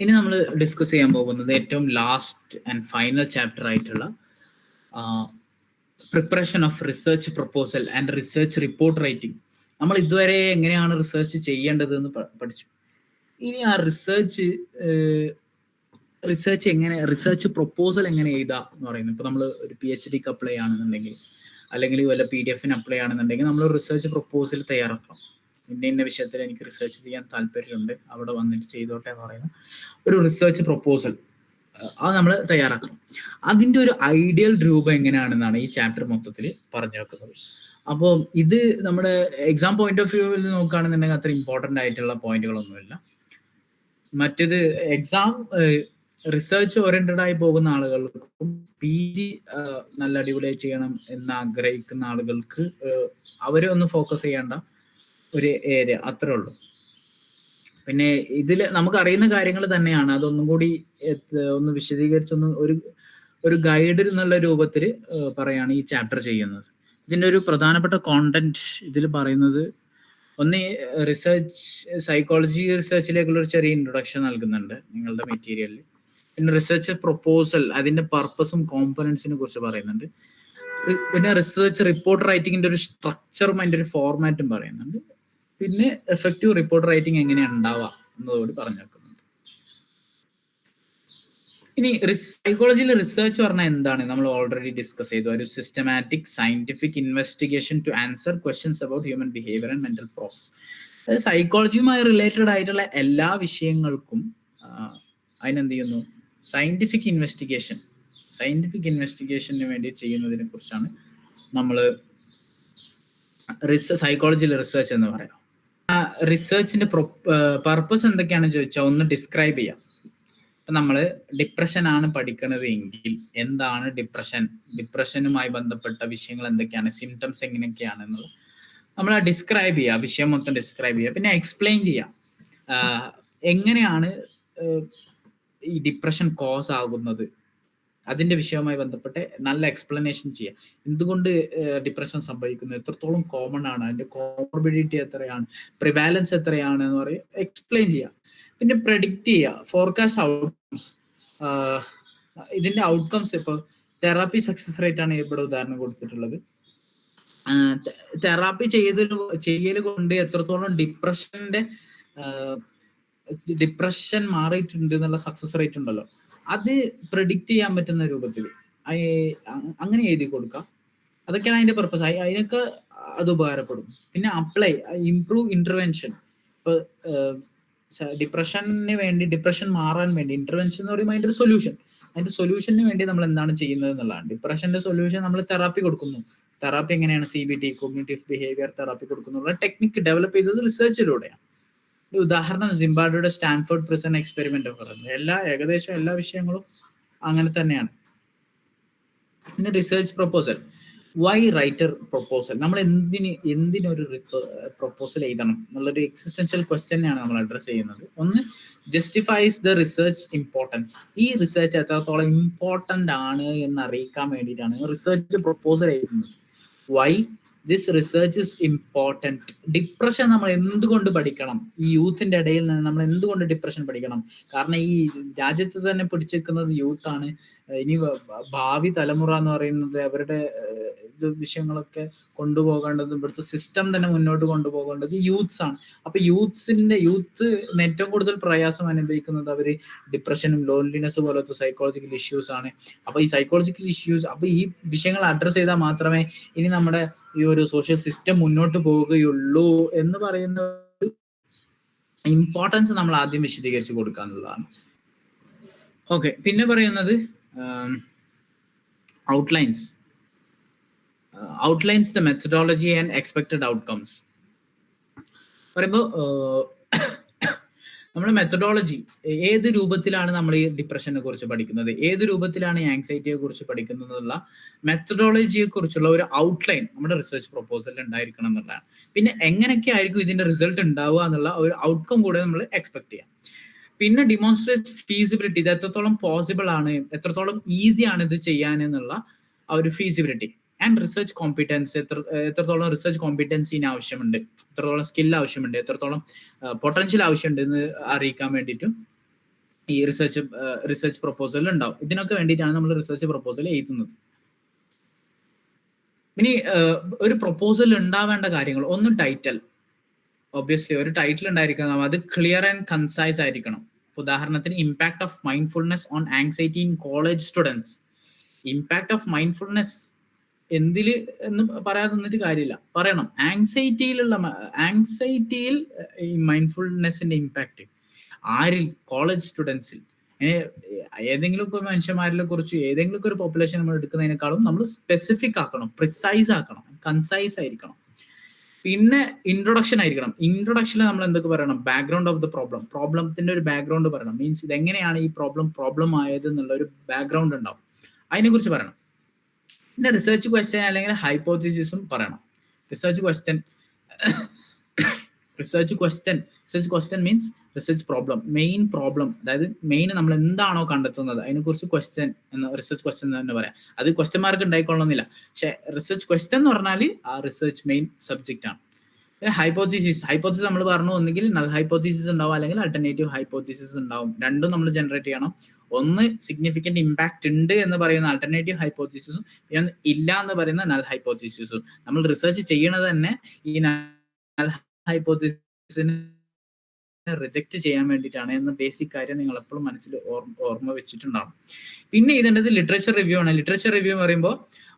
ഇനി നമ്മൾ ഡിസ്കസ് ചെയ്യാൻ പോകുന്നത് ഏറ്റവും ലാസ്റ്റ് ആൻഡ് ഫൈനൽ ചാപ്റ്റർ ആയിട്ടുള്ള preparation of research proposal and research report writing നമ്മൾ ഇതുവരെ എങ്ങനെയാണ് റിസർച്ച് ചെയ്യേണ്ടത് എന്ന് പഠിച്ചു. ഇനി ആ റിസർച്ച് റിസർച്ച് എങ്ങനെ റിസർച്ച് പ്രപ്പോസൽ എങ്ങനെ എഴുതാം എന്ന് പറയുന്നത് ഇപ്പൊ നമ്മൾ ഒരു പി എച്ച് ഡിക്ക് അപ്ലൈ ആണെന്നുണ്ടെങ്കിൽ അല്ലെങ്കിൽ വല്ല പി ഡി എഫിന് അപ്ലൈ ആണെന്നുണ്ടെങ്കിൽ നമ്മൾ റിസർച്ച് പ്രപ്പോസൽ തയ്യാറാക്കണം. ഇന്ന ഇന്ന വിഷയത്തിൽ എനിക്ക് റിസർച്ച് ചെയ്യാൻ താല്പര്യമുണ്ട്. അവിടെ വന്നിട്ട് ചെയ്തോട്ടെ എന്ന് പറയുന്ന. ഒരു റിസർച്ച് പ്രൊപ്പോസൽ അത് നമ്മൾ തയ്യാറാക്കണം അതിന്റെ ഒരു ഐഡിയൽ രൂപം എങ്ങനെയാണെന്നാണ് ഈ ചാപ്റ്റർ മൊത്തത്തിൽ പറഞ്ഞു വെക്കുന്നത്. അപ്പോൾ ഇത് നമ്മുടെ എക്സാം പോയിന്റ് ഓഫ് വ്യൂവിൽ നോക്കുകയാണെന്നുണ്ടെങ്കിൽ അത്ര ഇമ്പോർട്ടന്റ് ആയിട്ടുള്ള പോയിന്റുകളൊന്നുമില്ല മറ്റേത് എക്സാം റിസർച്ച് ഓറിയന്റഡ് ആയി പോകുന്ന ആളുകൾക്കും പി ജി നല്ല അടിപൊളിയായി ചെയ്യണം എന്ന് ആഗ്രഹിക്കുന്ന ആളുകൾക്ക് അവരെ ഒന്ന് ഫോക്കസ് ചെയ്യേണ്ട ഒരു ഏരിയ അത്രേ ഉള്ളൂ. പിന്നെ ഇതിൽ നമുക്ക് അറിയുന്ന കാര്യങ്ങൾ തന്നെയാണ്. അതൊന്നും കൂടി ഒന്ന് വിശദീകരിച്ചൊന്ന് ഒരു ഒരു ഗൈഡ് എന്നുള്ള രൂപത്തിൽ പറയാണ് ഈ ചാപ്റ്റർ ചെയ്യുന്നത്. ഇതിന്റെ ഒരു പ്രധാനപ്പെട്ട കോണ്ടന്റ് ഇതിൽ പറയുന്നത് ഒന്ന് റിസർച്ച് സൈക്കോളജി റിസർച്ചിലേക്കുള്ള ഒരു ചെറിയ ഇൻട്രൊഡക്ഷൻ നൽകുന്നുണ്ട് നിങ്ങളുടെ മെറ്റീരിയലിൽ പിന്നെ റിസർച്ച് പ്രൊപ്പോസൽ അതിന്റെ പർപ്പസും കോമ്പണൻസിനെ കുറിച്ച് പറയുന്നുണ്ട്. പിന്നെ റിസർച്ച് റിപ്പോർട്ട് റൈറ്റിംഗിന്റെ ഒരു സ്ട്രക്ചറും അതിന്റെ ഒരു ഫോർമാറ്റും പറയുന്നുണ്ട്. പിന്നെ എഫക്റ്റീവ് റിപ്പോർട്ട് റൈറ്റിംഗ് എങ്ങനെയാണ് ഉണ്ടാവുക എന്നതോട് പറഞ്ഞു വെക്കുന്നുണ്ട് ഇനി സൈക്കോളജിയിൽ റിസർച്ച് പറഞ്ഞാൽ എന്താണ്? നമ്മൾ ഓൾറെഡി ഡിസ്കസ് ചെയ്തു. ഒരു systematic scientific investigation to answer questions about human behaviour and mental process അതായത് സൈക്കോളജിയുമായി റിലേറ്റഡ് ആയിട്ടുള്ള എല്ലാ വിഷയങ്ങൾക്കും അതിനെന്ത് ചെയ്യുന്നു സയന്റിഫിക് ഇൻവെസ്റ്റിഗേഷൻ സയന്റിഫിക് ഇൻവെസ്റ്റിഗേഷന് വേണ്ടി ചെയ്യുന്നതിനെ കുറിച്ചാണ് നമ്മൾ സൈക്കോളജിയിൽ റിസർച്ച് എന്ന് പറയാം. റിസർച്ചിന്റെ പർപ്പസ് എന്തൊക്കെയാണെന്ന് ചോദിച്ചാൽ ഒന്ന് ഡിസ്ക്രൈബ് ചെയ്യാം. ഇപ്പൊ നമ്മൾ ഡിപ്രഷൻ ആണ് പഠിക്കുന്നത് എങ്കിൽ എന്താണ് ഡിപ്രഷൻ ഡിപ്രഷനുമായി ബന്ധപ്പെട്ട വിഷയങ്ങൾ എന്തൊക്കെയാണ്? സിംറ്റംസ് എങ്ങനെയൊക്കെയാണ് എന്നുള്ളത് നമ്മൾ ഡിസ്ക്രൈബ് ചെയ്യുക വിഷയം മൊത്തം ഡിസ്ക്രൈബ് ചെയ്യുക പിന്നെ എക്സ്പ്ലെയിൻ ചെയ്യാം. എങ്ങനെയാണ് ഈ ഡിപ്രഷൻ കോസ് ആകുന്നത്? അതിന്റെ വിഷയവുമായി ബന്ധപ്പെട്ട് നല്ല എക്സ്പ്ലനേഷൻ ചെയ്യുക എന്തുകൊണ്ട് ഡിപ്രഷൻ സംഭവിക്കുന്നു? എത്രത്തോളം കോമൺ ആണ്? അതിന്റെ കോമോർബിഡിറ്റി എത്രയാണ്? പ്രിവാലൻസ് എത്രയാണ് എന്ന് പറയും. എക്സ്പ്ലെയിൻ ചെയ്യുക പിന്നെ പ്രഡിക്റ്റ് ചെയ്യുക ഫോർകാസ്റ്റ് ഔട്ട്കംസ് ഇതിന്റെ ഔട്ട്കംസ് ഇപ്പോൾ തെറാപ്പി സക്സസ് റേറ്റ് ആണ് ഇവിടെ ഉദാഹരണം കൊടുത്തിട്ടുള്ളത്. തെറാപ്പി ചെയ്തു ചെയ്യൽ കൊണ്ട് എത്രത്തോളം ഡിപ്രഷന്റെ ഡിപ്രഷൻ മാറിയിട്ടുണ്ട് എന്നുള്ള സക്സസ് റേറ്റ് ഉണ്ടല്ലോ. പ്രഡിക്റ്റ് ചെയ്യാൻ പറ്റുന്ന രൂപത്തിൽ. അങ്ങനെ എഴുതി കൊടുക്കാം. അതൊക്കെയാണ് അതിന്റെ പർപ്പസ് അതിനൊക്കെ അത് ഉപകാരപ്പെടും. പിന്നെ അപ്ലൈ ഇംപ്രൂവ് ഇന്റർവെൻഷൻ ഇപ്പൊ ഡിപ്രഷന് വേണ്ടി ഡിപ്രഷൻ മാറാൻ വേണ്ടി ഇന്റർവെൻഷൻ എന്ന് പറയുമ്പോൾ അതിന്റെ ഒരു സൊല്യൂഷൻ അതിന്റെ സൊല്യൂഷന് വേണ്ടി നമ്മൾ എന്താണ് ചെയ്യുന്നത് എന്നുള്ളതാണ്. ഡിപ്രഷന്റെ സൊല്യൂഷൻ നമ്മൾ തെറാപ്പി കൊടുക്കുന്നു. തെറാപ്പി എങ്ങനെയാണ്? C B T cognitive behaviour therapy കൊടുക്കുന്നുള്ള technique develop ചെയ്തത് റിസർച്ചിലൂടെയാണ് ഉദാഹരണം സിംബാബ്വെയുടെ സ്റ്റാൻഫോർഡ് പ്രിസൺ എക്സ്പെരിമെന്റ് പറയുന്നത്. എല്ലാ ഏകദേശം എല്ലാ വിഷയങ്ങളും അങ്ങനെ തന്നെയാണ്. പിന്നെ research proposal. Why write a proposal നമ്മൾ എന്തിന് എന്തിനൊരു പ്രൊപ്പോസൽ എഴുതണം എന്നുള്ളൊരു എക്സിസ്റ്റൻഷ്യൽ ക്വസ്റ്റ്യനെയാണ് നമ്മൾ അഡ്രസ് ചെയ്യുന്നത്. ഒന്ന് ജസ്റ്റിഫൈസ് ദ റിസർച്ച് ഇമ്പോർട്ടൻസ് ഈ റിസർച്ച് എത്രത്തോളം ഇമ്പോർട്ടന്റ് ആണ് എന്ന് അറിയിക്കാൻ വേണ്ടിയിട്ടാണ് റിസർച്ച് പ്രൊപ്പോസൽ എഴുതുന്നത്. Why this research is important depression നമ്മൾ എന്തുകൊണ്ട് പഠിക്കണം? ഈ യൂത്തിന്റെ ഇടയിൽ നിന്ന് നമ്മൾ എന്തുകൊണ്ട് ഡിപ്രഷൻ പഠിക്കണം? കാരണം ഈ രാജ്യത്ത് തന്നെ പിടിച്ചെക്കുന്നത് യൂത്താണ് ഇനി ഭാവി തലമുറ എന്ന് പറയുന്നത് അവരുടെ ഇത് വിഷയങ്ങളൊക്കെ കൊണ്ടുപോകേണ്ടത് ഇവിടുത്തെ സിസ്റ്റം തന്നെ മുന്നോട്ട് കൊണ്ടുപോകേണ്ടത് യൂത്ത്സ് ആണ്. അപ്പൊ യൂത്ത്സിന്റെ യൂത്ത് ഏറ്റവും കൂടുതൽ പ്രയാസം അനുഭവിക്കുന്നത് അവർ ഡിപ്രഷനും ലോൺലിനെസ് പോലത്തെ സൈക്കോളജിക്കൽ ഇഷ്യൂസ് ആണ്. അപ്പൊ ഈ സൈക്കോളജിക്കൽ ഇഷ്യൂസ് അപ്പൊ ഈ വിഷയങ്ങൾ അഡ്രസ് ചെയ്താൽ മാത്രമേ ഇനി നമ്മുടെ ഈ ഒരു സോഷ്യൽ സിസ്റ്റം മുന്നോട്ട് പോവുകയുള്ളൂ എന്ന് പറയുന്ന ഇമ്പോർട്ടൻസ് നമ്മൾ ആദ്യം വിശദീകരിച്ച് കൊടുക്കാന്നുള്ളതാണ് ഓക്കെ പിന്നെ പറയുന്നത് outlines outlines the methodology and expected outcomes. പറയുമ്പോൾ നമ്മുടെ മെത്തഡോളജി ഏത് രൂപത്തിലാണ് നമ്മൾ ഈ ഡിപ്രഷനെ കുറിച്ച് പഠിക്കുന്നത്? ഏത് രൂപത്തിലാണ് ഈ ആങ്സൈറ്റിയെ കുറിച്ച് പഠിക്കുന്നത് എന്നുള്ള മെത്തഡോളജിയെ കുറിച്ചുള്ള ഒരു ഔട്ട്ലൈൻ നമ്മുടെ റിസർച്ച് പ്രൊപ്പോസലിൽ ഉണ്ടായിരിക്കണം എന്നുള്ളതാണ്. പിന്നെ എങ്ങനെയൊക്കെ ആയിരിക്കും ഇതിന്റെ റിസൾട്ട് ഉണ്ടാവുക എന്നുള്ള ഒരു ഔട്ട്കം കൂടെ നമ്മൾ എക്സ്പെക്ട് ചെയ്യാം. പിന്നെ ഡിമോൺസ്ട്രേറ്റ് ഫീസിബിലിറ്റി ഇത് എത്രത്തോളം പോസിബിൾ ആണ് എത്രത്തോളം ഈസി ആണ് ഇത് ചെയ്യാൻ എന്നുള്ള ആ ഒരു ഫീസിബിലിറ്റി ആൻഡ് റിസർച്ച് കോമ്പിറ്റൻസ് എത്ര എത്രത്തോളം റിസർച്ച് കോമ്പിറ്റൻസിന് ആവശ്യമുണ്ട് എത്രത്തോളം സ്കിൽ ആവശ്യമുണ്ട് എത്രത്തോളം പൊട്ടൻഷ്യൽ ആവശ്യമുണ്ട് എന്ന് അറിയിക്കാൻ വേണ്ടിയിട്ടും ഈ റിസർച്ച് റിസർച്ച് പ്രപ്പോസൽ ഉണ്ടാവും. ഇതിനൊക്കെ വേണ്ടിയിട്ടാണ് നമ്മൾ റിസർച്ച് പ്രപ്പോസൽ എഴുതുന്നത്. ഇനി ഒരു പ്രപ്പോസൽ ഉണ്ടാവേണ്ട കാര്യങ്ങൾ. ഒന്ന് ടൈറ്റൽ ഒബ്വിയസ്ലി ഒരു ടൈറ്റിൽ ഉണ്ടായിരിക്കണം. അത് ക്ലിയർ ആൻഡ് കൺസൈസ് ആയിരിക്കണം. ഉദാഹരണത്തിന് impact of mindfulness on anxiety in college students impact of mindfulness എന്തിൽ എന്ന് പറയാതെ നിന്നിട്ട് കാര്യമില്ല. പറയണം. ആങ്സൈറ്റിയിലുള്ള ആങ്സൈറ്റിയിൽ ഈ മൈൻഡ്ഫുൾനെസ്സിന്റെ ഇമ്പാക്ട് ആരിൽ? കോളേജ് സ്റ്റുഡൻസിൽ ഏതെങ്കിലും ഒക്കെ മനുഷ്യന്മാരിലെ കുറിച്ച് ഏതെങ്കിലും ഒരു പോപ്പുലേഷൻ നമ്മൾ എടുക്കുന്നതിനേക്കാളും നമ്മൾ സ്പെസിഫിക് ആക്കണം. പ്രിസൈസ് ആക്കണം. കൺസൈസ് ആയിരിക്കണം. പിന്നെ ഇൻട്രൊഡക്ഷൻ ആയിരിക്കണം. ഇൻട്രൊഡക്ഷനിൽ നമ്മൾ എന്തൊക്കെ പറയണം? ബാക്ക്ഗ്രൗണ്ട് ഓഫ് ദ പ്രോബ്ലം പ്രോബ്ലത്തിന്റെ ഒരു ബാക്ക്ഗ്രൗണ്ട് പറയണം. മീൻസ് ഇത് എങ്ങനെയാണ് ഈ പ്രോബ്ലം പ്രോബ്ലം ആയത് എന്നുള്ള ഒരു ബാക്ക്ഗ്രൗണ്ട് ഉണ്ടാവും. അതിനെക്കുറിച്ച് പറയണം. പിന്നെ റിസർച്ച് ക്വസ്റ്റ്യൻ അല്ലെങ്കിൽ ഹൈപ്പോത്തിസിസും പറയണം. Research question research question research question means research problem main problem അതായത് മെയിൻ നമ്മൾ എന്താണോ കണ്ടെത്തുന്നത് അതിനെക്കുറിച്ച് ക്വസ്റ്റ്യൻ എന്ന റിസർച്ച് ക്വസ്റ്റ്യൻ എന്ന് തന്നെ പറയാം. അത് ക്വസ്റ്റ്യൻ മാർക്ക് ഉണ്ടായിക്കൊള്ളണമെന്നില്ല പക്ഷെ റിസർച്ച് ക്വസ്റ്റ്യൻ എന്ന് പറഞ്ഞാൽ ആ റിസർച്ച് മെയിൻ സബ്ജക്റ്റ് ആണ്. ഹൈപ്പോത്തിസിസ് ഹൈപ്പോത്തിസിസ് നമ്മൾ പറഞ്ഞു ഒന്നുകിൽ നൽ ഹൈപ്പോത്തിസിസ് ഉണ്ടാവും അല്ലെങ്കിൽ അൾട്ടർനേറ്റീവ് ഹൈപ്പോത്തിസിസ് ഉണ്ടാവും. രണ്ടും നമ്മൾ ജനറേറ്റ് ചെയ്യണം. ഒന്ന് സിഗ്നിഫിക്കന്റ് ഇമ്പാക്ട് ഉണ്ട് എന്ന് പറയുന്ന അൾട്ടർനേറ്റീവ് ഹൈപ്പോത്തിസിസും പിന്നെ ഇല്ല എന്ന് പറയുന്ന നൽ ഹൈപ്പോത്തിസിസും നമ്മൾ റിസർച്ച് ചെയ്യണത് തന്നെ ഈ നൽ ഹൈപ്പോത്തിസിന് റിജക്ട് ചെയ്യാൻ വേണ്ടിയിട്ടാണ് എന്ന ബേസിക് കാര്യം നിങ്ങൾ എപ്പോഴും മനസ്സിൽ ഓർമ്മ വെച്ചിട്ടുണ്ടാവും. പിന്നെ ഇതേണ്ടത് ലിറ്ററേച്ചർ റിവ്യൂ ആണ്. ലിറ്ററേച്ചർ റിവ്യൂ എന്ന് പറയുമ്പോൾ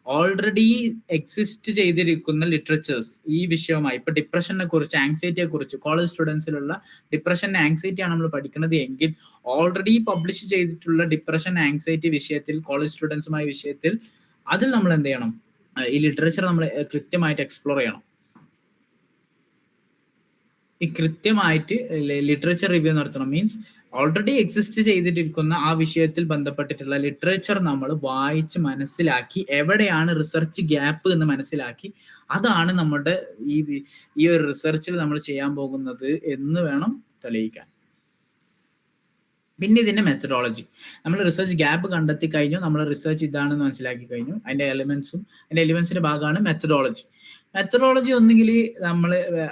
ഓൾറെഡി എക്സിസ്റ്റ് ചെയ്തിരിക്കുന്ന ലിറ്ററേച്ചേഴ്സ് ഈ വിഷയവുമായി. ഇപ്പൊ ഡിപ്രഷനെ കുറിച്ച് ആങ്സൈറ്റിയെ കുറിച്ച് കോളേജ് സ്റ്റുഡൻസിലുള്ള ഡിപ്രഷൻ ആങ്സൈറ്റി ആണ് നമ്മൾ പഠിക്കുന്നത് എങ്കിൽ ഓൾറെഡി പബ്ലിഷ് ചെയ്തിട്ടുള്ള ഡിപ്രഷൻ ആങ്സൈറ്റി വിഷയത്തിൽ കോളേജ് സ്റ്റുഡൻസുമായ വിഷയത്തിൽ അതിൽ നമ്മൾ എന്ത് ചെയ്യണം? ഈ ലിറ്ററേച്ചർ നമ്മൾ കൃത്യമായിട്ട് എക്സ്പ്ലോർ ചെയ്യണം. ഈ കൃത്യമായിട്ട് ലിറ്ററേച്ചർ റിവ്യൂ നടത്തണം. മീൻസ് ഓൾറെഡി എക്സിസ്റ്റ് ചെയ്തിട്ടിരിക്കുന്ന ആ വിഷയത്തിൽ ബന്ധപ്പെട്ടിട്ടുള്ള ലിറ്ററേച്ചർ നമ്മൾ വായിച്ച് മനസ്സിലാക്കി എവിടെയാണ് റിസർച്ച് ഗ്യാപ്പ് എന്ന് മനസ്സിലാക്കി അതാണ് നമ്മുടെ ഈ ഈ ഒരു റിസർച്ചിൽ നമ്മൾ ചെയ്യാൻ പോകുന്നത് എന്ന് വേണം തെളിയിക്കാൻ. പിന്നെ ഇതിന്റെ മെത്തഡോളജി നമ്മൾ റിസർച്ച് ഗ്യാപ്പ് കണ്ടെത്തി കഴിഞ്ഞു നമ്മൾ റിസർച്ച് ഇതാണെന്ന് മനസ്സിലാക്കി കഴിഞ്ഞു. അതിന്റെ എലിമെന്റ്സും അതിന്റെ എലിമെന്റ്സിന്റെ ഭാഗമാണ് മെത്തഡോളജി മെത്തഡോളജി ഒന്നുകിൽ നമ്മൾ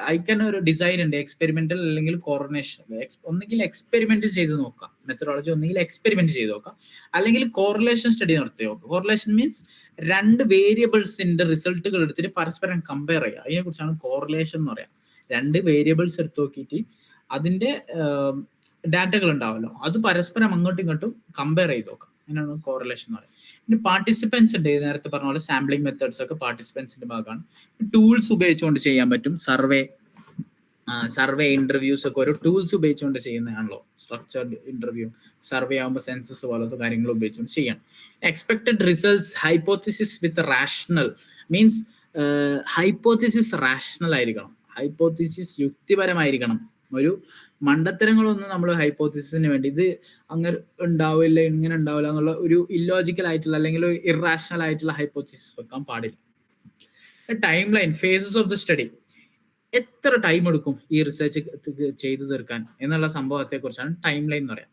അയക്കാൻ ഒരു ഡിസൈൻ ഉണ്ട് എക്സ്പെരിമെന്റൽ അല്ലെങ്കിൽ കോറിനേഷൻ ഒന്നുകിൽ എക്സ്പെരിമെന്റ് ചെയ്ത് നോക്കാം. മെത്തഡോളജി ഒന്നുകിൽ എക്സ്പെരിമെന്റ് ചെയ്ത് നോക്കാം. അല്ലെങ്കിൽ കോറിലേഷൻ സ്റ്റഡി നടത്തി നോക്കാം. കോറിലേഷൻ മീൻസ് രണ്ട് വേരിയബിൾസിന്റെ റിസൾട്ടുകൾ എടുത്തിട്ട് പരസ്പരം കമ്പയർ ചെയ്യുക. അതിനെ കുറിച്ചാണ് കോറിലേഷൻ എന്ന് പറയാം. രണ്ട് വേരിയബിൾസ് എടുത്ത് നോക്കിയിട്ട് അതിന്റെ ഡാറ്റകൾ ഉണ്ടാവല്ലോ. അത് പരസ്പരം അങ്ങോട്ടും ഇങ്ങോട്ടും കമ്പയർ ചെയ്ത് നോക്കാം. അതിനാണ് കോറിലേഷൻ എന്ന് പറയുന്നത്. പിന്നെ പാർട്ടിസിപ്പൻസ് ഉണ്ട്. നേരത്തെ പറഞ്ഞ പോലെ സാമ്പിളിംഗ് മെത്തേഡ്സ് ഒക്കെ പാർട്ടിസിപ്പൻസിന്റെ ഭാഗമാണ്. ടൂൾസ് ഉപയോഗിച്ചുകൊണ്ട് ചെയ്യാൻ പറ്റും. സർവേ സർവേ ഇന്റർവ്യൂസ് ഒക്കെ ഓരോ ടൂൾസ് ഉപയോഗിച്ചുകൊണ്ട് ചെയ്യുന്നതാണല്ലോ. സ്ട്രക്ചർഡ് ഇന്റർവ്യൂ സർവേ ആകുമ്പോൾ സെൻസസ് പോലത്തെ കാര്യങ്ങൾ ഉപയോഗിച്ചുകൊണ്ട് ചെയ്യണം expected results hypothesis with rational means hypothesis rational ആയിരിക്കണം. ഹൈപ്പോത്തിസിസ് യുക്തിപരമായിരിക്കണം. ഒരു മണ്ടത്തരങ്ങളൊന്നും നമ്മൾ ഹൈപ്പോത്തിസിന് വേണ്ടി ഇത് അങ്ങനെ ഉണ്ടാവില്ല ഇങ്ങനെ ഉണ്ടാവില്ല എന്നുള്ള ഒരു ഇല്ലോജിക്കൽ ആയിട്ടുള്ള അല്ലെങ്കിൽ ഒരു ഇറാഷണൽ ആയിട്ടുള്ള ഹൈപ്പോത്തിസിസ് വെക്കാൻ പാടില്ല. Time line phases of the study എത്ര ടൈം എടുക്കും ഈ റിസർച്ച് ചെയ്തു തീർക്കാൻ എന്നുള്ള സംഭവത്തെ കുറിച്ചാണ് ടൈം ലൈൻ എന്ന് പറയാം.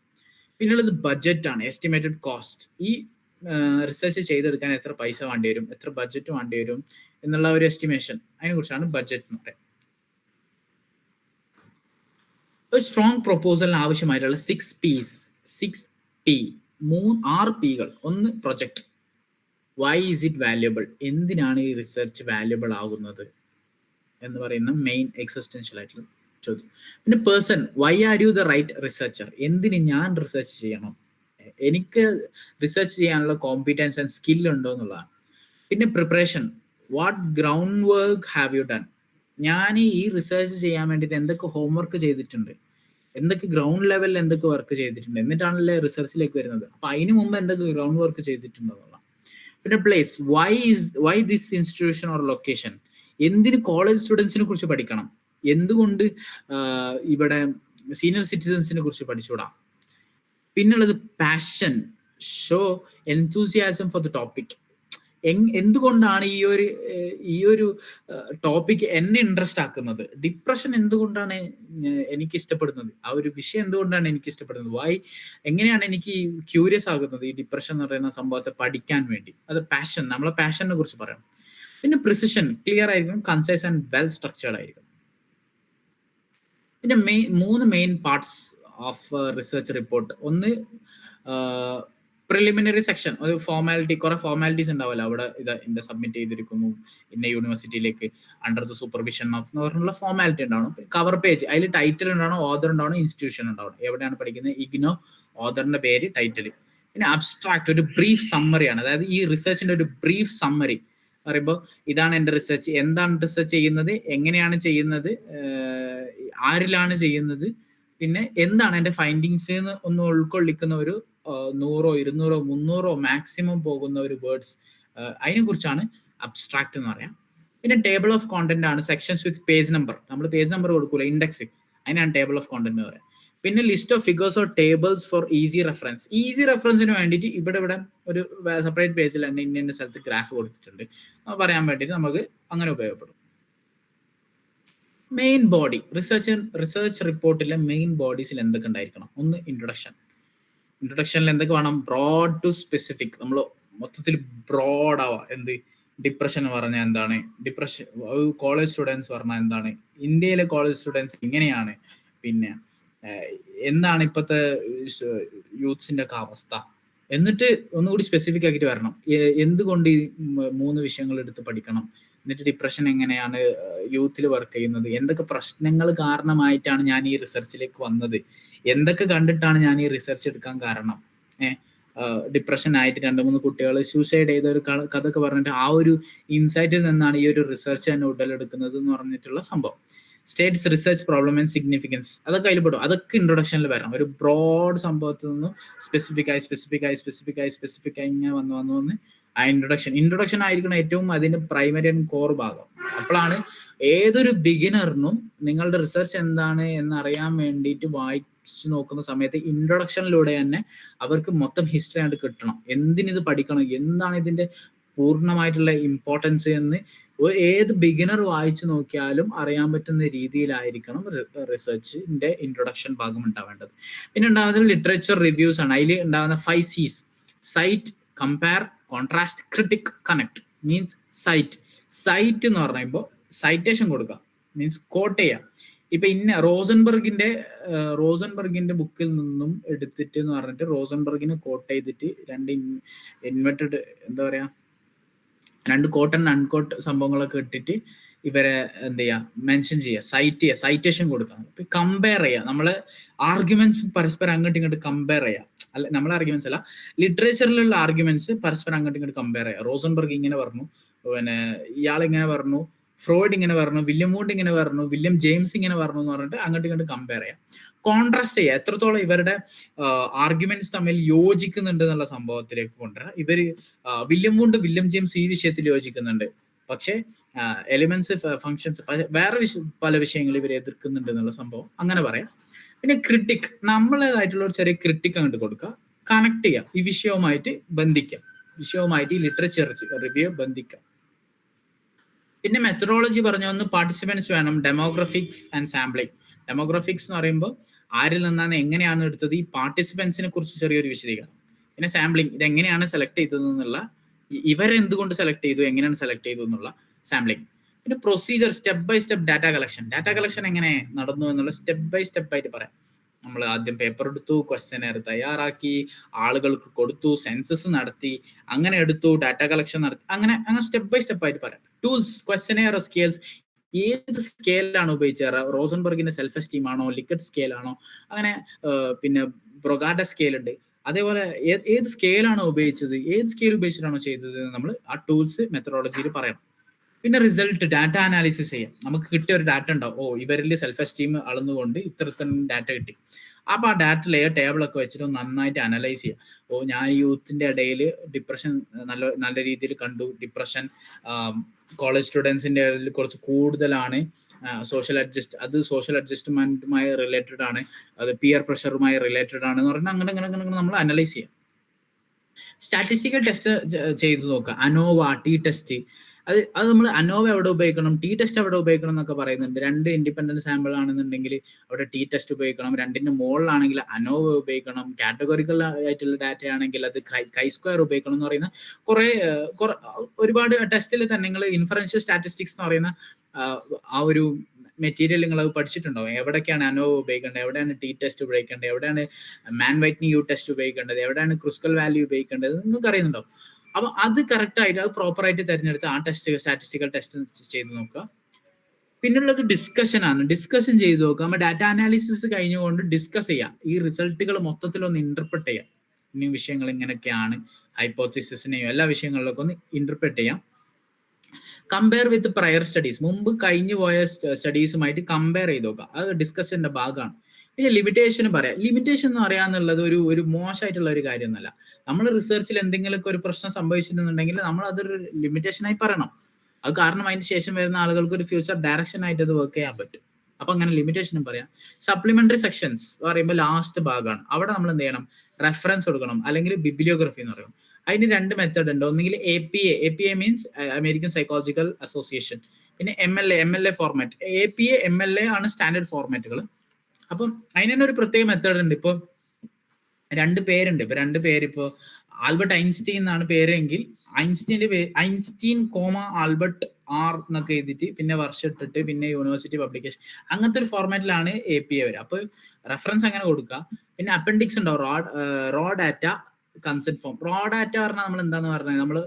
പിന്നുള്ളത് ബഡ്ജറ്റ് ആണ് എസ്റ്റിമേറ്റഡ് കോസ്റ്റ് ഈ റിസർച്ച് ചെയ്തെടുക്കാൻ എത്ര പൈസ വേണ്ടി വരും എത്ര ബഡ്ജറ്റ് വേണ്ടി വരും എന്നുള്ള ഒരു എസ്റ്റിമേഷൻ അതിനെ കുറിച്ചാണ് ബഡ്ജറ്റ് എന്ന് പറയാം. ഒരു സ്ട്രോങ് പ്രൊപ്പോസലിന് ആവശ്യമായിട്ടുള്ള സിക്സ് പീസ് സിക്സ് പി മൂന്ന് ആറ് പികൾ ഒന്ന് project why is it valuable എന്തിനാണ് ഈ റിസർച്ച് വാല്യുബിൾ ആകുന്നത്? എന്ന് പറയുന്ന മെയിൻ എക്സിസ്റ്റൻഷ്യൽ ആയിട്ടുള്ള ചോദ്യം. പിന്നെ person why are you the right researcher എന്തിന് ഞാൻ റിസർച്ച് ചെയ്യണം? എനിക്ക് റിസർച്ച് ചെയ്യാനുള്ള കോമ്പിറ്റൻസ് ആൻഡ് സ്കില്ലുണ്ടോ എന്നുള്ളതാണ്. പിന്നെ preparation what ground work have you done ഞാൻ ഈ റിസർച്ച് ചെയ്യാൻ വേണ്ടിയിട്ട് എന്തൊക്കെ ഹോംവർക്ക് ചെയ്തിട്ടുണ്ട്? എന്തൊക്കെ ഗ്രൗണ്ട് ലെവലിൽ എന്തൊക്കെ വർക്ക് ചെയ്തിട്ടുണ്ട്? എന്നിട്ടാണല്ലേ റിസർച്ചിലേക്ക് വരുന്നത്? അപ്പൊ അതിന് മുമ്പ് എന്തൊക്കെ ഗ്രൗണ്ട് വർക്ക് ചെയ്തിട്ടുണ്ടോ എന്നുള്ള പിന്നെ place why is why this institution or location എന്തിന് കോളേജ് സ്റ്റുഡൻസിനെ കുറിച്ച് പഠിക്കണം? എന്തുകൊണ്ട് ഇവിടെ സീനിയർ സിറ്റിസൺസിനെ കുറിച്ച് പഠിച്ചുകൂടാ പിന്നുള്ളത് passion show enthusiasm for the topic എന്തുകൊണ്ടാണ് ഈ ഒരു ഈ ഒരു ടോപ്പിക് എന്നെ ഇൻട്രസ്റ്റ് ആക്കുന്നത്? ഡിപ്രഷൻ എന്തുകൊണ്ടാണ് എനിക്ക് ഇഷ്ടപ്പെടുന്നത് ആ ഒരു വിഷയം എന്തുകൊണ്ടാണ് എനിക്ക് ഇഷ്ടപ്പെടുന്നത് വൈ എങ്ങനെയാണ് എനിക്ക് ക്യൂരിയസ് ആകുന്നത്? ഈ ഡിപ്രഷൻ എന്ന് പറയുന്ന സംഭവത്തെ പഠിക്കാൻ വേണ്ടി. അത് പാഷൻ നമ്മളെ പാഷനെ കുറിച്ച് പറയണം. പിന്നെ പ്രിസിഷൻ ക്ലിയർ ആയിരിക്കണം. കൺസൈസ് ആൻഡ് വെൽ സ്ട്രക്ചേർഡ് ആയിരിക്കണം. പിന്നെ മെയിൻ മൂന്ന് main parts of research report ഒന്ന് പ്രിലിമിനറി സെക്ഷൻ ഒരു ഫോർമാലിറ്റി കുറെ ഫോർമാലിറ്റീസ് ഉണ്ടാവില്ല അവിടെ ഇത് എന്റെ സബ്മിറ്റ് ചെയ്തിരിക്കുന്നു. ഇന്ന യൂണിവേഴ്സിറ്റിയിലേക്ക് അണ്ടർ ദ സൂപ്പർവിഷൻ ഓഫ് എന്ന് പറഞ്ഞുള്ള ഫോർമാലിറ്റി ഉണ്ടാവണം. കവർ പേജ് അതിൽ ടൈറ്റിൽ ഉണ്ടാവണം ഓദർ ഉണ്ടാവണം ഇൻസ്റ്റിറ്റ്യൂഷൻ ഉണ്ടാവണം. എവിടെയാണ് പഠിക്കുന്നത്? ഇഗ്നോ ഓദറിന്റെ പേര് ടൈറ്റിൽ പിന്നെ അബ്സ്ട്രാക്ട് ഒരു ബ്രീഫ് സമ്മറിയാണ് അതായത് ഈ റിസർച്ചിന്റെ ഒരു ബ്രീഫ് സമ്മറി പറയുമ്പോൾ ഇതാണ് എന്റെ റിസർച്ച് എന്താണ് റിസർച്ച് ചെയ്യുന്നത്? എങ്ങനെയാണ് ചെയ്യുന്നത്? ആരിലാണ് ചെയ്യുന്നത്? പിന്നെ എന്താണ് എന്റെ ഫൈൻഡിങ്സ് എന്ന് ഒന്ന് ഉൾക്കൊള്ളിക്കുന്ന ഒരു നൂറോ ഇരുന്നൂറോ മുന്നൂറോ മാക്സിമം പോകുന്ന ഒരു വേർഡ്സ് അതിനെ കുറിച്ചാണ് അബ്സ്ട്രാക്ട് എന്ന് പറയാം. പിന്നെ ടേബിൾ ഓഫ് കോണ്ടന്റ് ആണ് സെക്ഷൻസ് വിത്ത് പേജ് നമ്പർ നമ്മൾ പേജ് നമ്പർ കൊടുക്കൂല ഇൻഡെക്സ് അതിനാണ് ടേബിൾ ഓഫ് കോണ്ടന്റ് എന്ന് പറയാം. പിന്നെ list of figures or tables for easy reference easy റെഫറൻസിന് വേണ്ടിയിട്ട് ഇവിടെ ഇവിടെ ഒരു സെപ്പറേറ്റ് പേജിൽ തന്നെ ഇന്ന ഇന്ന സ്ഥലത്ത് ഗ്രാഫ് കൊടുത്തിട്ടുണ്ട്. പറയാൻ വേണ്ടിയിട്ട് നമുക്ക് അങ്ങനെ ഉപയോഗപ്പെടും. മെയിൻ ബോഡി റിസർച്ച് റിസർച്ച് റിപ്പോർട്ടിലെ മെയിൻ ബോഡീസിൽ എന്തൊക്കെ ഉണ്ടായിരിക്കണം? ഒന്ന് ഇൻട്രൊഡക്ഷൻ ഇൻട്രൊഡക്ഷനിൽ എന്തൊക്കെ വേണം? ബ്രോഡ് ടു സ്പെസിഫിക് നമ്മൾ മൊത്തത്തിൽ ബ്രോഡ് ആവാ. എന്ത്? ഡിപ്രഷൻ പറഞ്ഞാൽ എന്താണ്? ഡിപ്രഷൻ കോളേജ് സ്റ്റുഡൻസ് പറഞ്ഞാൽ എന്താണ്? ഇന്ത്യയിലെ കോളേജ് സ്റ്റുഡൻസ് എങ്ങനെയാണ്? പിന്നെ എന്താണ് ഇപ്പോഴത്തെ യൂത്ത്സിന്റെ ഒക്കെ അവസ്ഥ? എന്നിട്ട് ഒന്നുകൂടി സ്പെസിഫിക് ആക്കിയിട്ട് വരണം. എന്തുകൊണ്ട് ഈ മൂന്ന് വിഷയങ്ങൾ എടുത്ത് പഠിക്കണം? എന്നിട്ട് ഡിപ്രഷൻ എങ്ങനെയാണ് യൂത്തിൽ വർക്ക് ചെയ്യുന്നത്? എന്തൊക്കെ പ്രശ്നങ്ങൾ കാരണമായിട്ടാണ് ഞാൻ ഈ റിസർച്ചിലേക്ക് വന്നത്? എന്തൊക്കെ കണ്ടിട്ടാണ് ഞാൻ ഈ റിസർച്ച് എടുക്കാൻ കാരണം? ഏഹ് ഡിപ്രഷൻ ആയിട്ട് രണ്ട് മൂന്ന് കുട്ടികൾ സൂസൈഡ് ചെയ്ത ഒരു കഥ ഒക്കെ പറഞ്ഞിട്ട് ആ ഒരു ഇൻസൈറ്റിൽ നിന്നാണ് ഈ ഒരു റിസർച്ച് തന്നെ ഉടലെടുക്കുന്നത് എന്ന് പറഞ്ഞിട്ടുള്ള സംഭവം. States research problem and significance. അതൊക്കെ അതിൽ പെടും. അതൊക്കെ ഇൻട്രൊഡക്ഷനിൽ വരണം. ഒരു ബ്രോഡ് സംഭവത്തിൽ നിന്ന് സ്പെസിഫിക് ആയി സ്പെസിഫിക് ആയി സ്പെസിഫിക് ആയി സ്പെസിഫിക് ആയി ഇങ്ങനെ വന്നു വന്ന് വന്ന് ആ ഇൻട്രൊഡക്ഷൻ ഇൻട്രൊഡക്ഷൻ ആയിരിക്കണം ഏറ്റവും അതിന്റെ പ്രൈമറി ആൻഡ് കോർ ഭാഗം. അപ്പോഴാണ് ഏതൊരു ബിഗിനറിനും നിങ്ങളുടെ റിസർച്ച് എന്താണ് എന്ന് അറിയാൻ വേണ്ടിയിട്ട് വായിച്ചു നോക്കുന്ന സമയത്ത് ഇൻട്രൊഡക്ഷനിലൂടെ തന്നെ അവർക്ക് മൊത്തം ഹിസ്റ്ററി ആയിട്ട് കിട്ടണം. എന്തിനിത് പഠിക്കണം? എന്താണ് ഇതിന്റെ പൂർണമായിട്ടുള്ള ഇമ്പോർട്ടൻസ് എന്ന് ഏത് ബിഗിനർ വായിച്ചു നോക്കിയാലും അറിയാൻ പറ്റുന്ന രീതിയിലായിരിക്കണം റിസർച്ചിന്റെ ഇൻട്രൊഡക്ഷൻ ഭാഗം ഉണ്ടാവേണ്ടത്. പിന്നെ ഉണ്ടാകുന്നത് ലിറ്ററേച്ചർ റിവ്യൂസ് ആണ്. അതിൽ ഉണ്ടാകുന്ന five Cs cite compare contrast critique connect means cite cite എന്ന് പറയുമ്പോൾ സൈറ്റേഷൻ കൊടുക്കുക മീൻസ് കോട്ട് ചെയ്യുക ഇപ്പൊ ഇന്ന റോസൻബർഗിന്റെ റോസൻബർഗിന്റെ ബുക്കിൽ നിന്നും എടുത്തിട്ട് എന്ന് പറഞ്ഞിട്ട് റോസൻബർഗിനെ കോട്ട് ചെയ്തിട്ട് രണ്ട് ഇൻവെർട്ടഡ് എന്താ പറയാ രണ്ട് കോട്ടൺ അൺകോട്ട് സംഭവങ്ങളൊക്കെ ഇട്ടിട്ട് ഇവരെ എന്ത് ചെയ്യുക മെൻഷൻ ചെയ്യുക സൈറ്റ് ചെയ്യുക സൈറ്റേഷൻ കൊടുക്കുക കമ്പയർ ചെയ്യുക നമ്മളെ ആർഗ്യുമെന്റ്സ് പരസ്പരം അങ്ങോട്ടും ഇങ്ങോട്ട് കമ്പയർ ചെയ്യുക അല്ല നമ്മളെ ആർഗ്യുമെന്റ്സ് അല്ല ലിറ്ററേച്ചറിലുള്ള ആർഗ്യുമെന്റ്സ് പരസ്പരം അങ്ങോട്ടും ഇങ്ങോട്ട് കമ്പയർ ചെയ്യുക റോസൻബർഗ് ഇങ്ങനെ പറഞ്ഞു പിന്നെ ഇയാൾ ഇങ്ങനെ പറഞ്ഞു ഫ്രോയിഡ് ഇങ്ങനെ പറഞ്ഞു വില്യം മൂഡ് ഇങ്ങനെ പറഞ്ഞു വില്യം ജെയിംസ് ഇങ്ങനെ പറഞ്ഞു എന്ന് പറഞ്ഞിട്ട് അങ്ങോട്ട് ഇങ്ങോട്ട് കമ്പയർ ചെയ്യാം. കോൺട്രാസ്റ്റ് ചെയ്യുക എത്രത്തോളം ഇവരുടെ ആർഗ്യുമെന്റ്സ് തമ്മിൽ യോജിക്കുന്നുണ്ട് എന്നുള്ള സംഭവത്തിലേക്ക് കൊണ്ടുവരാം. ഇവർ വില്യം മൂണ്ട് വില്യം ജെയിംസ് ഈ വിഷയത്തിൽ യോജിക്കുന്നുണ്ട്. പക്ഷേ എലിമെന്റ്സ് ഫങ്ഷൻസ് വേറെ പല വിഷയങ്ങൾ ഇവർ എതിർക്കുന്നുണ്ട് എന്നുള്ള സംഭവം അങ്ങനെ പറയാം. പിന്നെ ക്രിട്ടിക് നമ്മളേതായിട്ടുള്ള ഒരു ചെറിയ ക്രിട്ടിക് അങ്ങോട്ട് കൊടുക്കുക കണക്ട് ചെയ്യാം. ഈ വിഷയവുമായിട്ട് ബന്ധിക്കാം. വിഷയവുമായിട്ട് ഈ ലിറ്ററേച്ചർ റിവ്യൂ ബന്ധിക്കാം. പിന്നെ മെത്തഡോളജി പറഞ്ഞ ഒന്ന് പാർട്ടിസിപ്പൻസ് വേണം. ഡെമോഗ്രഫിക്സ് ആൻഡ് സാമ്പിളിംഗ് ഡെമോഗ്രഫിക്സ് എന്ന് പറയുമ്പോൾ ആരിൽ നിന്നാണ് എങ്ങനെയാണ് എടുത്തത്? ഈ പാർട്ടിസിപ്പൻസിനെ കുറിച്ച് ചെറിയൊരു വിശദീകരണം. പിന്നെ സാമ്പിളിംഗ് ഇത് എങ്ങനെയാണ് സെലക്ട് ചെയ്തത് എന്നുള്ള ഇവരെന്തുകൊണ്ട് സെലക്ട് ചെയ്തു എങ്ങനെയാണ് സെലക്ട് ചെയ്തു എന്നുള്ള സാമ്പിളിംഗ് പിന്നെ procedure step by step data collection data collection എങ്ങനെ നടന്നു എന്നുള്ള സ്റ്റെപ്പ് ബൈ സ്റ്റെപ്പ് ആയിട്ട് പറയാം. നമ്മൾ ആദ്യം പേപ്പർ എടുത്തു ക്വസ്റ്റ്യനർ തയ്യാറാക്കി ആളുകൾക്ക് കൊടുത്തു സെൻസസ് നടത്തി അങ്ങനെ എടുത്തു ഡാറ്റ കളക്ഷൻ നടത്തി അങ്ങനെ അങ്ങനെ സ്റ്റെപ്പ് ബൈ സ്റ്റെപ്പ് ആയിട്ട് പറയാം. ടൂൾസ് ക്വസ്റ്റനെയർ സ്കെയിൽസ് ഏത് സ്കെയിലാണ് ഉപയോഗിച്ചത്? റോസൻബർഗിന്റെ സെൽഫ് എസ്റ്റീം ആണോ ലിക്കറ്റ് സ്കെയിൽ ആണോ? അങ്ങനെ പിന്നെ ബ്രൊഗാഡ സ്കെയിൽ ഉണ്ട്. അതേപോലെ ഏത് സ്കെയിലാണോ ഉപയോഗിച്ചത്? ഏത് സ്കെയിൽ ഉപയോഗിച്ചിട്ടാണോ ചെയ്തത് നമ്മൾ ആ ടൂൾസ് മെത്തഡോളജിയിൽ പറയണം. പിന്നെ റിസൾട്ട് ഡാറ്റ അനാലിസിസ് ചെയ്യാം. നമുക്ക് കിട്ടിയ ഒരു ഡാറ്റ ഉണ്ടാവും ഓ ഇവരിൽ സെൽഫ് എസ്റ്റീം അളന്നുകൊണ്ട് ഇത്ര ഇത്ര ഡാറ്റ കിട്ടി. അപ്പൊ ആ ഡാറ്റയിലെ ടേബിളൊക്കെ വെച്ചിട്ട് നന്നായിട്ട് അനലൈസ് ചെയ്യാം. ഓ ഞാൻ യൂത്തിന്റെ ഇടയിൽ ഡിപ്രഷൻ നല്ല നല്ല രീതിയിൽ കണ്ടു. ഡിപ്രഷൻ കോളേജ് സ്റ്റുഡൻസിന്റെ ഇടയിൽ കുറച്ച് കൂടുതലാണ്. സോഷ്യൽ അഡ്ജസ്റ്റ് അത് സോഷ്യൽ അഡ്ജസ്റ്റ്മെന്റുമായി റിലേറ്റഡ് ആണ്. അത് പിയർ പ്രഷറുമായി റിലേറ്റഡ് ആണ് എന്ന് പറഞ്ഞാൽ അങ്ങനെ അങ്ങനെ അങ്ങനെ നമ്മൾ അനലൈസ് ചെയ്യാം. സ്റ്റാറ്റിസ്റ്റിക്കൽ ടെസ്റ്റ് ചെയ്ത് നോക്കുക. അനോവ ടി ടെസ്റ്റ് അത് അത് നമ്മൾ അനോവ എവിടെ ഉപയോഗിക്കണം? ടി ടെസ്റ്റ് എവിടെ ഉപയോഗിക്കണം എന്നൊക്കെ പറയുന്നുണ്ട്. രണ്ട് ഇൻഡിപെൻഡന്റ് സാമ്പിൾ ആണെന്നുണ്ടെങ്കിൽ അവിടെ ടി ടെസ്റ്റ് ഉപയോഗിക്കണം. രണ്ടിന്റെ മുകളിലാണെങ്കിൽ അനോവ ഉപയോഗിക്കണം. കാറ്റഗോറിക്കൽ ആയിട്ടുള്ള ഡാറ്റ ആണെങ്കിൽ അത് കൈ സ്ക്വയർ ഉപയോഗിക്കണം എന്ന് പറയുന്ന കുറെ ഒരുപാട് ടെസ്റ്റിൽ തന്നെ നിങ്ങൾ ഇൻഫറൻഷ്യൽ സ്റ്റാറ്റിസ്റ്റിക്സ് എന്ന് പറയുന്ന ആ ഒരു മെറ്റീരിയൽ നിങ്ങൾ അത് പഠിച്ചിട്ടുണ്ടോ എവിടെയൊക്കെയാണ് അനോവ ഉപയോഗിക്കേണ്ടത്? എവിടെയാണ് ടി ടെസ്റ്റ് ഉപയോഗിക്കേണ്ടത്? എവിടെയാണ് മാൻ വൈറ്റ്നി യു ടെസ്റ്റ് ഉപയോഗിക്കേണ്ടത്? എവിടെയാണ് ക്രിസ്കൽ വാല്യൂ ഉപയോഗിക്കേണ്ടത്? നിങ്ങൾക്ക് അറിയുന്നുണ്ടാവും അപ്പൊ അത് കറക്റ്റ് ആയിട്ട് അത് പ്രോപ്പർ ആയിട്ട് തിരഞ്ഞെടുത്ത് ആ ടെസ്റ്റ് സ്റ്റാറ്റിസ്റ്റിക്കൽ ടെസ്റ്റ് ചെയ്ത് നോക്കുക. പിന്നുള്ളത് ഡിസ്കഷൻ ആണ്. ഡിസ്കഷൻ ചെയ്ത് നോക്കുക. നമ്മൾ ഡാറ്റ അനാലിസിസ് കഴിഞ്ഞുകൊണ്ട് ഡിസ്കസ് ചെയ്യാം. ഈ റിസൾട്ടുകൾ മൊത്തത്തിൽ ഒന്ന് ഇന്റർപ്രറ്റ് ചെയ്യാം. ഇനി വിഷയങ്ങൾ ഇങ്ങനെയൊക്കെയാണ്. ഹൈപ്പോത്തിസിസിനെയും എല്ലാ വിഷയങ്ങളിലൊക്കെ ഒന്ന് ഇന്റർപ്രറ്റ് ചെയ്യാം. കമ്പയർ വിത്ത് പ്രയർ സ്റ്റഡീസ് മുമ്പ് കഴിഞ്ഞു പോയ സ്റ്റഡീസുമായിട്ട് കമ്പയർ ചെയ്ത് നോക്കുക. അത് ഡിസ്കഷന്റെ ഭാഗമാണ്. പിന്നെ ലിമിറ്റേഷൻ പറയാം. ലിമിറ്റേഷൻ എന്ന് പറയാന്നുള്ളത് ഒരു ഒരു മോശമായിട്ടുള്ള ഒരു കാര്യമൊന്നുമല്ല. നമ്മൾ റിസർച്ചിൽ എന്തെങ്കിലുമൊക്കെ ഒരു പ്രശ്നം സംഭവിച്ചിട്ടുണ്ടെങ്കിൽ നമ്മൾ അതൊരു ലിമിറ്റേഷനായി പറയണം. അത് കാരണം അതിന് ശേഷം വരുന്ന ആളുകൾക്ക് ഒരു ഫ്യൂച്ചർ ഡയറക്ഷൻ ആയിട്ട് അത് വർക്ക് ചെയ്യാൻ പറ്റും. അപ്പൊ അങ്ങനെ ലിമിറ്റേഷനും പറയാം. സപ്ലിമെന്ററി സെക്ഷൻസ് പറയുമ്പോൾ ലാസ്റ്റ് ഭാഗമാണ്. അവിടെ നമ്മൾ എന്ത് ചെയ്യണം? റെഫറൻസ് കൊടുക്കണം. അല്ലെങ്കിൽ ബിബ്ലിയോഗ്രഫി എന്ന് പറയും. അതിന് രണ്ട് മെത്തേഡ് ഉണ്ട്. ഒന്നുകിൽ A P A A P A means American Psychological Association പിന്നെ M L A M L A format A P A M L A ആണ് സ്റ്റാൻഡേർഡ് ഫോർമാറ്റുകൾ അപ്പം അതിന് തന്നെ ഒരു പ്രത്യേക മെത്തേഡ് ഉണ്ട്. ഇപ്പൊ രണ്ട് പേരുണ്ട്. ഇപ്പൊ രണ്ട് പേര് ഇപ്പോ ആൽബർട്ട് ഐൻസ്റ്റീൻ എന്നാണ് പേരെങ്കിൽ ഐൻസ്റ്റീന്റെ പേര് ഐൻസ്റ്റീൻ കോമ ആൽബർട്ട് ആർ എന്നൊക്കെ എഴുതിയിട്ട് പിന്നെ വർഷം ഇട്ടിട്ട് പിന്നെ യൂണിവേഴ്സിറ്റി പബ്ലിക്കേഷൻ അങ്ങനത്തെ ഒരു ഫോർമാറ്റിലാണ് എ പി എ വരിക. അപ്പോൾ റെഫറൻസ് അങ്ങനെ കൊടുക്കുക. പിന്നെ അപ്പൻഡിക്സ് ഉണ്ടാവും. Raw raw data consent form raw data പറഞ്ഞാൽ നമ്മൾ എന്താന്ന് പറഞ്ഞാൽ നമ്മൾ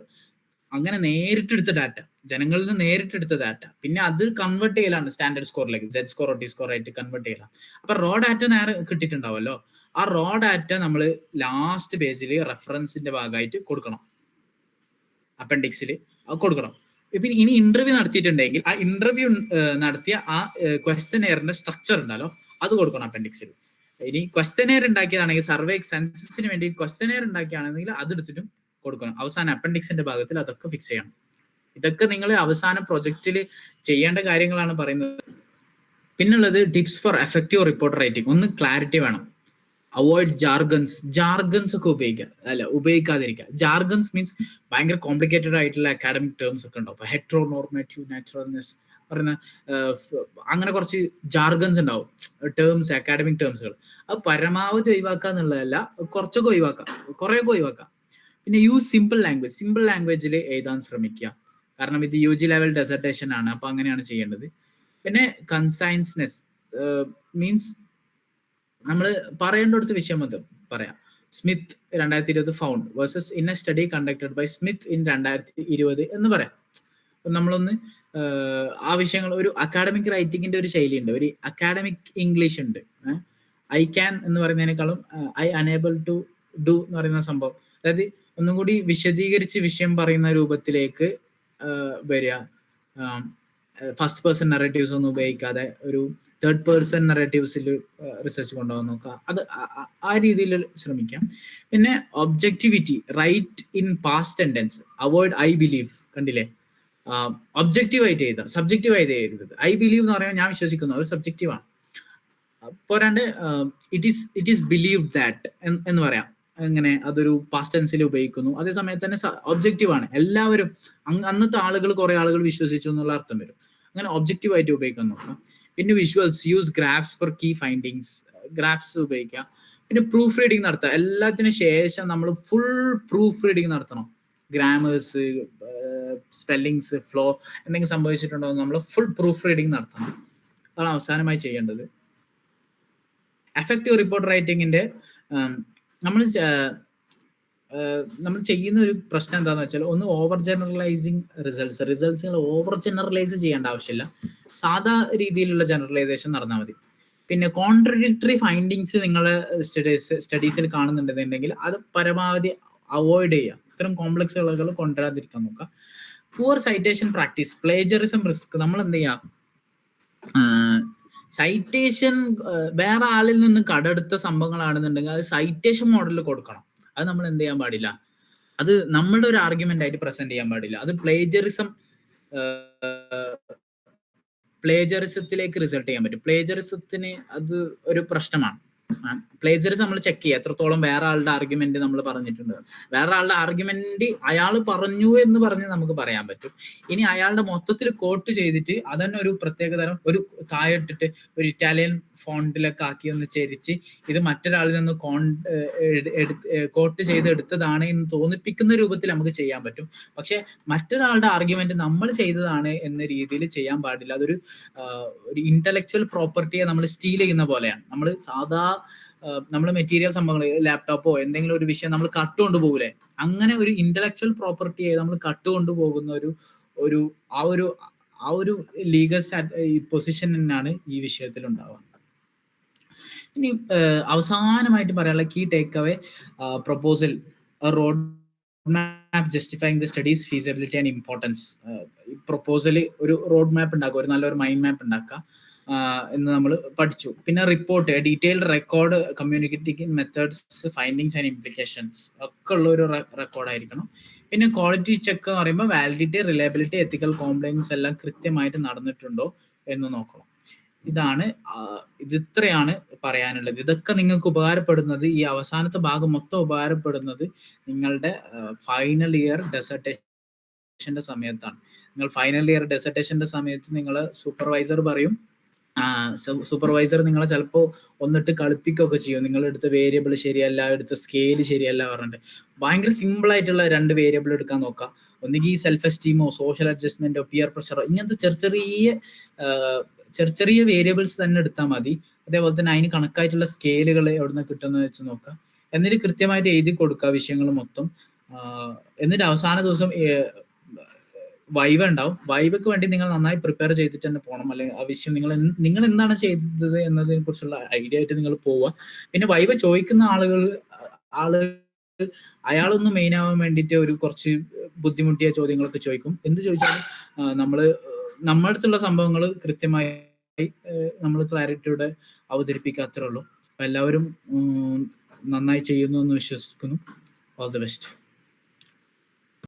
അങ്ങനെ നേരിട്ടെടുത്ത ഡാറ്റ ജനങ്ങളിൽ നിന്ന് നേരിട്ടെടുത്ത ഡാറ്റ പിന്നെ അത് കൺവേർട്ട് ചെയ്യലാണ് സ്റ്റാൻഡേർഡ് സ്കോറിലേക്ക് ജെഡ് സ്കോർ ടി സ്കോർ ആയിട്ട് കൺവേർട്ട് ചെയ്യലാണ്. അപ്പൊ റോ ഡാറ്റ നേരെ കിട്ടിയിട്ടുണ്ടാവല്ലോ ആ റോ ഡാറ്റ നമ്മൾ ലാസ്റ്റ് പേജിൽ റെഫറൻസിന്റെ ഭാഗമായിട്ട് കൊടുക്കണം. അപ്പൻഡിക്സിൽ കൊടുക്കണം. പിന്നെ ഇനി ഇന്റർവ്യൂ നടത്തിയിട്ടുണ്ടെങ്കിൽ ആ ഇന്റർവ്യൂ നടത്തിയ ആ ക്വസ്റ്റൻ എയറിന്റെ സ്ട്രക്ചർ ഉണ്ടല്ലോ? അത് കൊടുക്കണം അപ്പൻഡിക്സിൽ ഇനി ക്വസ്റ്റനെയർ ഉണ്ടാക്കിയതാണെങ്കിൽ സർവേ സെൻസസിന് വേണ്ടി ക്വസ്റ്റനെയർ ഉണ്ടാക്കിയാണെങ്കിൽ അതെടുത്തിട്ടും കൊടുക്കണം. അവസാന അപ്പൻഡിക്സിന്റെ ഭാഗത്തിൽ അതൊക്കെ ഫിക്സ് ചെയ്യണം. ഇതൊക്കെ നിങ്ങൾ അവസാന പ്രൊജക്റ്റിൽ ചെയ്യേണ്ട കാര്യങ്ങളാണ് പറയുന്നത്. പിന്നുള്ളത് tips for effective report writing ഒന്ന് ക്ലാരിറ്റി വേണം. അവോയ്ഡ് ജാർഗൻസ് ജാർഗൻസ് ഒക്കെ ഉപയോഗിക്കുക. അല്ല ഉപയോഗിക്കാതിരിക്കുക. ജാർഗൻസ് മീൻസ് ഭയങ്കര കോംപ്ലിക്കേറ്റഡ് ആയിട്ടുള്ള അക്കാഡമിക് ടേംസ് ഒക്കെ ഉണ്ടാവും. ഹെട്രോ നോർമേറ്റീവ് നാച്ചുറൽനെസ് പറയുന്ന അങ്ങനെ കുറച്ച് ജാർഗൻസ് ഉണ്ടാവും. ടേംസ് അക്കാഡമിക് ടേംസുകൾ അത് പരമാവധി ഒഴിവാക്കുക എന്നുള്ളതല്ല കുറച്ചൊക്കെ ഒഴിവാക്കാം. കുറേയൊക്കെ ഒഴിവാക്കാം. പിന്നെ യൂസ് സിമ്പിൾ ലാംഗ്വേജ് സിമ്പിൾ ലാംഗ്വേജിൽ എഴുതാൻ ശ്രമിക്കുക. കാരണം ഇത് യു ജി ലെവൽ ഡെസർട്ടേഷൻ ആണ്. അപ്പൊ അങ്ങനെയാണ് ചെയ്യേണ്ടത്. പിന്നെ കൺസൈൻസ്നെസ് മീൻസ് നമ്മൾ പറയേണ്ടടുത്ത് വിഷയം മൊത്തം പറയാം. സ്മിത്ത് രണ്ടായിരത്തി ഇരുപത് found versus in a study conducted by Smith in രണ്ടായിരത്തി ഇരുപത് എന്ന് പറയാം. നമ്മളൊന്ന് ആ വിഷയങ്ങൾ ഒരു അക്കാഡമിക് റൈറ്റിങ്ങിന്റെ ഒരു ശൈലിയുണ്ട്. ഒരു അക്കാഡമിക് ഇംഗ്ലീഷ് ഉണ്ട്. ഐ ക്യാൻ എന്ന് പറയുന്നതിനേക്കാളും ഐ അനേബിൾ ടു ഡു എന്ന് പറയുന്ന സംഭവം. അതായത് ഒന്നും കൂടി വിശദീകരിച്ച് വിഷയം പറയുന്ന രൂപത്തിലേക്ക് വരിക. ഫസ്റ്റ് പേഴ്സൺ നറേറ്റീവ്സ് ഒന്നും ഉപയോഗിക്കാതെ ഒരു തേർഡ് പേഴ്സൺ നറേറ്റീവ്സിൽ റിസർച്ച് കൊണ്ടുപോകാൻ നോക്കുക. അത് ആ രീതിയിൽ ശ്രമിക്കാം. പിന്നെ objectivity write in past tense avoid I believe കണ്ടില്ലേ? ഒബ്ജക്റ്റീവ് ആയിട്ട് എഴുതുക സബ്ജക്റ്റീവ് ആയിട്ട് എഴുതരുത്. ഐ ബിലീവ് എന്ന് പറയുമ്പോൾ ഞാൻ വിശ്വസിക്കുന്നു അത് സബ്ജക്റ്റീവാണ് പോരാണ്ട് it is it is believe that എന്ന് പറയാം. ഇങ്ങനെ അതൊരു പാസ്റ്റ് ടെൻസിൽ ഉപയോഗിക്കുന്നു. അതേ സമയത്ത് തന്നെ ഒബ്ജക്റ്റീവ് ആണ്. എല്ലാവരും അന്നത്തെ ആളുകൾ കുറെ ആളുകൾ വിശ്വസിച്ചു എന്നുള്ള അർത്ഥം വരും. അങ്ങനെ ഒബ്ജക്റ്റീവ് ആയിട്ട് ഉപയോഗിക്കാൻ നോക്കാം. പിന്നെ visuals use graphs for key findings graphs ഉപയോഗിക്കാം. പിന്നെ പ്രൂഫ് റീഡിങ് നടത്തുക എല്ലാത്തിനും ശേഷം നമ്മൾ ഫുൾ പ്രൂഫ് റീഡിങ് നടത്തണം ഗ്രാമേഴ്സ് സ്പെല്ലിങ്സ് ഫ്ലോ എന്തെങ്കിലും സംഭവിച്ചിട്ടുണ്ടോ നമ്മൾ ഫുൾ പ്രൂഫ് റീഡിങ് നടത്തണം. അതാണ് അവസാനമായി ചെയ്യേണ്ടത്. എഫക്റ്റീവ് റിപ്പോർട്ട് റൈറ്റിംഗിന്റെ നമ്മൾ നമ്മൾ ചെയ്യുന്ന ഒരു പ്രശ്നം എന്താണെന്ന് വെച്ചാൽ ഒന്ന് ഓവർ ജനറലൈസിങ് റിസൾട്ട്സ് റിസൾട്ട്സുകൾ ഓവർ ജനറലൈസ് ചെയ്യേണ്ട ആവശ്യമില്ല. സാധാ രീതിയിലുള്ള ജനറലൈസേഷൻ നടന്നാൽ മതി. പിന്നെ കോൺട്രഡിക്ടറി ഫൈൻഡിങ്സ് നിങ്ങൾ സ്റ്റഡീസ് സ്റ്റഡീസിൽ കാണുന്നുണ്ടെന്നുണ്ടെങ്കിൽ അത് പരമാവധി അവോയ്ഡ് ചെയ്യുക. ഇത്തരം കോംപ്ലക്സ് ഇളകൾ കൊണ്ടുവരാതിരിക്കാൻ നോക്കുക. Poor citation practice plagiarism risk നമ്മൾ എന്ത് ചെയ്യാം സൈറ്റേഷൻ വേറെ ആളിൽ നിന്ന് കടെടുത്ത സംഭവങ്ങളാണെന്നുണ്ടെങ്കിൽ അത് സൈറ്റേഷൻ മോഡലിൽ കൊടുക്കണം. അത് നമ്മൾ എന്ത് ചെയ്യാൻ പാടില്ല. അത് നമ്മളുടെ ഒരു ആർഗ്യുമെന്റ് ആയിട്ട് പ്രസന്റ് ചെയ്യാൻ പാടില്ല. അത് പ്ലേജറിസം പ്ലേജറിസത്തിലേക്ക് റിസൾട്ട് ചെയ്യാൻ പറ്റും. പ്ലേജറിസത്തിന് അത് ഒരു പ്രശ്നമാണ്. പ്ലേജറിസം നമ്മൾ ചെക്ക് ചെയ്യുക. എത്രത്തോളം വേറെ ആളുടെ ആർഗ്യുമെന്റ് നമ്മൾ പറഞ്ഞിട്ടുണ്ട്. വേറെ ആളുടെ ആർഗ്യുമെന്റ് അയാൾ പറഞ്ഞു എന്ന് പറഞ്ഞ് നമുക്ക് പറയാൻ പറ്റും. ഇനി അയാളുടെ മൊത്തത്തിൽ കോട്ട് ചെയ്തിട്ട് അതന്നെ ഒരു പ്രത്യേക തരം ഒരു താഴെ ഇട്ടിട്ട് ഒരു ഇറ്റാലിയൻ ഫോണ്ടിലൊക്കെ ആക്കി ഒന്ന് ചെരിച്ച് ഇത് മറ്റൊരാളിൽ നിന്ന് കോൺ കോട്ട് ചെയ്ത് എടുത്തതാണ് എന്ന് തോന്നിപ്പിക്കുന്ന രൂപത്തിൽ നമുക്ക് ചെയ്യാൻ പറ്റും. പക്ഷെ മറ്റൊരാളുടെ ആർഗ്യുമെന്റ് നമ്മൾ ചെയ്തതാണ് എന്ന രീതിയിൽ ചെയ്യാൻ പാടില്ല. അതൊരു ഒരു ഇന്റലക്ച്വൽ പ്രോപ്പർട്ടിയെ നമ്മൾ സ്റ്റീൽ ചെയ്യുന്ന പോലെയാണ്. നമ്മൾ സാധാ നമ്മൾ മെറ്റീരിയൽ സംഭവങ്ങൾ ലാപ്ടോപ്പോ എന്തെങ്കിലും ഒരു വിഷയം നമ്മൾ കട്ടുകൊണ്ട് പോകൂലേ. അങ്ങനെ ഒരു ഇന്റലക്ച്വൽ പ്രോപ്പർട്ടിയെ നമ്മൾ കട്ടുകൊണ്ട് പോകുന്ന ഒരു ഒരു ആ ഒരു ആ ഒരു ലീഗൽ പൊസിഷൻ തന്നെയാണ് ഈ വിഷയത്തിൽ ഉണ്ടാവുക ഇനി അവസാനമായിട്ട് പറയാനുള്ള key take away proposal road map justifying the studies feasibility and importance proposal ഒരു റോഡ് മാപ്പ് ഉണ്ടാക്കുക ഒരു നല്ലൊരു മൈൻഡ് മാപ്പ് ഉണ്ടാക്കുക എന്ന് നമ്മൾ പഠിച്ചു. പിന്നെ report detailed record communicating methods findings and implications ഒക്കെ ഉള്ള ഒരു റെക്കോർഡ് ആയിരിക്കണം. പിന്നെ ക്വാളിറ്റി ചെക്ക് എന്ന് പറയുമ്പോൾ വാലിഡിറ്റി റിലയബിലിറ്റി എത്തിക്കൽ കോംപ്ലൈൻസ് എല്ലാം കൃത്യമായിട്ട് നടന്നിട്ടുണ്ടോ എന്ന് നോക്കണം. ഇതാണ് ഇത് ഇത്രയാണ് പറയാനുള്ളത്. ഇതൊക്കെ നിങ്ങൾക്ക് ഉപകാരപ്പെടുന്നത് ഈ അവസാനത്തെ ഭാഗം മൊത്തം ഉപകാരപ്പെടുന്നത് നിങ്ങളുടെ ഫൈനൽ ഇയർ ഡെസർട്ടേഷന്റെ സമയത്താണ്. നിങ്ങൾ ഫൈനൽ ഇയർ ഡെസർട്ടേഷന്റെ സമയത്ത് നിങ്ങൾ സൂപ്പർവൈസർ പറയും സൂപ്പർവൈസർ നിങ്ങളെ ചിലപ്പോൾ ഒന്നിട്ട് കളിപ്പിക്കുകയൊക്കെ ചെയ്യും. നിങ്ങൾ എടുത്ത വേരിയബിൾ ശരിയല്ല എടുത്ത സ്കെയിൽ ശരിയല്ല പറഞ്ഞിട്ട്. ഭയങ്കര സിമ്പിൾ ആയിട്ടുള്ള രണ്ട് വേരിയബിൾ എടുക്കാൻ നോക്കുക. ഒന്നുകിൽ സെൽഫ് എസ്റ്റീമോ സോഷ്യൽ അഡ്ജസ്റ്റ്മെന്റോ പിയർ പ്രഷറോ ഇങ്ങനത്തെ ചെറിയ ചെറിയ ചെറിയ ചെറിയ വേരിയബിൾസ് തന്നെ എടുത്താൽ മതി. അതേപോലെ തന്നെ അതിന് കണക്കായിട്ടുള്ള സ്കെയിലുകൾ എവിടെ നിന്ന് കിട്ടുമെന്ന് വെച്ച് നോക്കുക എന്നിട്ട് കൃത്യമായിട്ട് എഴുതി കൊടുക്കുക വിഷയങ്ങൾ മൊത്തം. എന്നിട്ട് അവസാന ദിവസം വൈവ് ഉണ്ടാവും. വൈവക്ക് വേണ്ടി നിങ്ങൾ നന്നായി പ്രിപ്പയർ ചെയ്തിട്ട് തന്നെ പോകണം അല്ലെങ്കിൽ ആ വിഷയം നിങ്ങൾ നിങ്ങൾ എന്താണ് ചെയ്തത് എന്നതിനെ കുറിച്ചുള്ള ഐഡിയ ആയിട്ട് നിങ്ങൾ പോവുക പിന്നെ വൈവ ചോദിക്കുന്ന ആളുകൾ ആൾ അയാളൊന്നും മെയിൻ ആവാൻ വേണ്ടിയിട്ട് ഒരു കുറച്ച് ബുദ്ധിമുട്ടിയ ചോദ്യങ്ങളൊക്കെ ചോദിക്കും. എന്ത് ചോദിച്ചാലും നമ്മൾ നമ്മുടെ അടുത്തുള്ള സംഭവങ്ങൾ കൃത്യമായി നമ്മൾ ക്ലാരിറ്റിയോടെ അവതരിപ്പിക്കുക അത്രേ ഉള്ളൂ. എല്ലാവരും നന്നായി ചെയ്യുന്നു എന്ന് വിശ്വസിക്കുന്നു. All the best